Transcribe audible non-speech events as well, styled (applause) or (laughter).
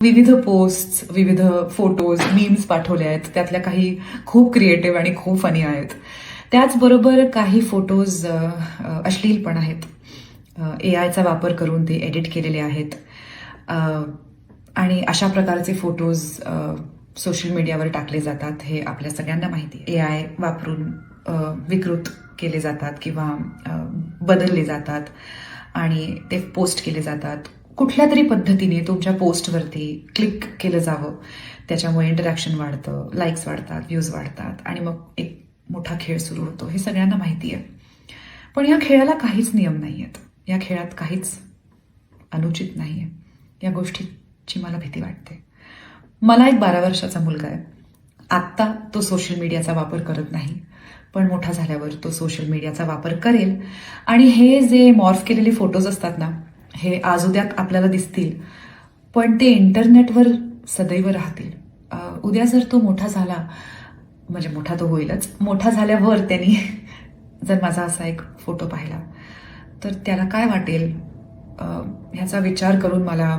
विविध पोस्ट विविध photos memes पाठवले आहेत. त्यातल्या काही खूप क्रिएटिव्ह आणि खूप फनी आहेत. त्याचबरोबर काही फोटोज अश्लील पण आहेत. ए आयचा वापर करून ते एडिट केलेले आहेत. आणि अशा प्रकारचे फोटोज सोशल मीडियावर टाकले जातात. हे आपल्या सगळ्यांना माहिती आहे. ए आय वापरून विकृत केले जातात किंवा बदलले जातात. आणि ते पोस्ट केले जातात. कुठल्या तरी पद्धतीने तुमच्या पोस्टवरती क्लिक केलं जावं. त्याच्यामुळे इंटरॅक्शन वाढतं लाईक्स वाढतात व्ह्यूज वाढतात आणि मग एक मोठा खेळ सुरू होतो. हे सगळ्यांना माहिती आहे. पण या खेळाला काहीच नियम नाही आहेत या खेळात काहीच अनुचित नाही आहे या गोष्टीची मला भीती वाटते. मला एक बारा वर्षाचा मुलगा आहे. आत्ता तो सोशल मीडियाचा वापर करत नाही पण मोठा झाल्यावर तो सोशल मीडियाचा वापर करेल. आणि हे जे मॉर्फ केलेले फोटोज असतात ना हे आज उद्या आपल्याला दिसतील. पण ते इंटरनेटवर सदैव राहतील. उद्या जर तो मोठा झाला म्हणजे मोठा तो होईलच मोठा झाल्यावर त्यांनी (laughs) जर माझा असा एक फोटो पाहिला तर त्याला काय वाटेल? ह्याचा विचार करून मला